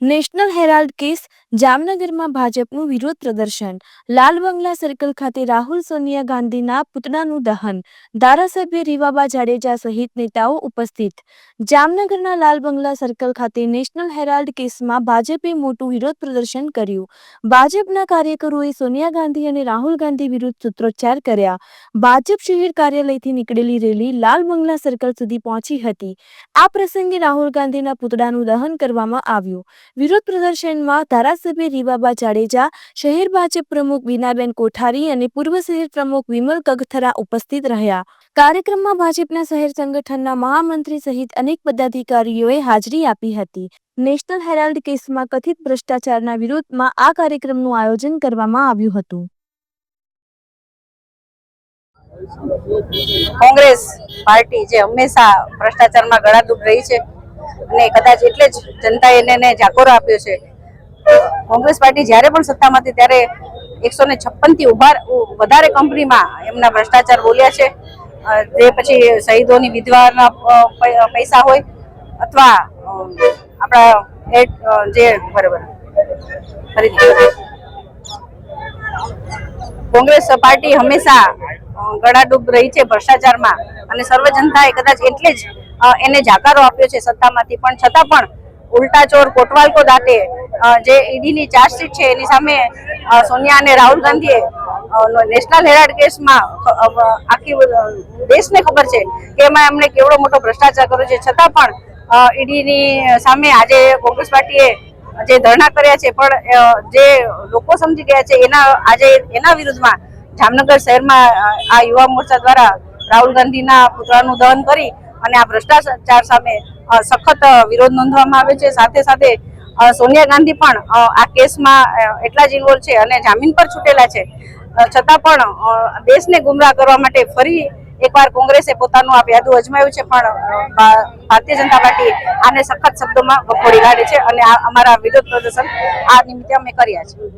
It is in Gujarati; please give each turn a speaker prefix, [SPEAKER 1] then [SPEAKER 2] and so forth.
[SPEAKER 1] નેશનલ હેરાલ્ડ કેસ જામનગરમાં ભાજપનું વિરોધ પ્રદર્શન. લાલ બંગલા સર્કલ ખાતે રાહુલ સોનિયા ગાંધીના પુતળાનું દહન. ધારાસભ્ય રીવાબા જાડેજા સહિત નેતાઓ ઉપસ્થિત. જામનગરના લાલ બંગલા સર્કલ ખાતે નેશનલ હેરાલ્ડ કેસમાં ભાજપે મોટું વિરોધ પ્રદર્શન કર્યું. ભાજપના કાર્યકરોએ સોનિયા ગાંધી અને રાહુલ ગાંધી વિરુદ્ધ સૂત્રોચ્ચાર કર્યા. ભાજપ શહેર કાર્યાલયથી નીકળેલી રેલી લાલ બંગલા સર્કલ સુધી પહોંચી હતી. આ પ્રસંગે રાહુલ ગાંધીના પુતળાનું દહન કરવામાં આવ્યું. વિરોધ પ્રદર્શનમાં ધારાસભ્ય રીવાબા જાડેજા, શહેર ભાજપ પ્રમુખ બીનાબેન કોઠારી અને પૂર્વ શહેર પ્રમુખ વિમલ કગથરા ઉપસ્થિત રહ્યા. કાર્યક્રમમાં ભાજપના શહેર સંગઠનના મહામંત્રી સહિત અનેક પદાધિકારીઓએ હાજરી આપી હતી. નેશનલ હેરાલ્ડ કેસમાં કથિત ભ્રષ્ટાચારના વિરોધમાં આ કાર્યક્રમનું આયોજન કરવામાં આવ્યું હતું.
[SPEAKER 2] કોંગ્રેસ પાર્ટી જે હંમેશા ભ્રષ્ટાચારમાં ગળાડૂબ રહી છે અને કદાચ એટલે જ જનતાએ એને જાકોરો આપ્યો છે. કોંગ્રેસ પાર્ટી જ્યારે પણ સત્તામાં હતી ત્યારે એકસો ને છપ્પનથી વધારે કંપનીમાં એમના ભ્રષ્ટાચાર બોલ્યા છે. જે પછી શહીદોની વિધવાના પૈસા હોય અથવા આપણા જે બરાબર. કોંગ્રેસ પાર્ટી હંમેશા ગળાડૂબ રહી છે ભ્રષ્ટાચારમાં અને સર્વ જનતાએ કદાચ એટલે જ એને જાકારો આપ્યો છે સત્તામાંથી. પણ છતાં પણ ઉલટા ચોર કોટવાલ કો દાટે અ, જે ઈડીની ચાર્જશીટ છે, એની સામે સોનિયા અને રાહુલ ગાંધીએ નેશનલ હેરાલ્ડ કેસમાં આખી દેશને ખબર છે કે એમાં એમણે કેવડો મોટો ભ્રષ્ટાચાર કર્યો છે. છતાં પણ ઈડીની સામે આજે કોંગ્રેસ પાર્ટીએ જે ધરણા કર્યા છે, પણ જે લોકો સમજી ગયા છે, એના, આજે એના વિરુદ્ધમાં જામનગર શહેરમાં આ યુવા મોરચા દ્વારા રાહુલ ગાંધીના પુતળાનું દહન કરી અને આ ભ્રષ્ટાચાર સામે સખત વિરોધ નોંધવામાં આવે છે. સાથે સાથે સોનિયા ગાંધી પણ આ કેસમાં એટલા જ ઇન્વોલ્વ છે અને જામીન પર છૂટેલા છે. છતાં પણ દેશને ગુમરાહ કરવા માટે ફરી એકવાર કોંગ્રેસે પોતાનું આ યાદુ અજમાવ્યું છે, પણ ભારતીય જનતા પાર્ટી આને સખત શબ્દોમાં વખોડી કાઢે છે અને અમારા વિરોધ પ્રદર્શન આ નિમિત્તે અમે કર્યા છે.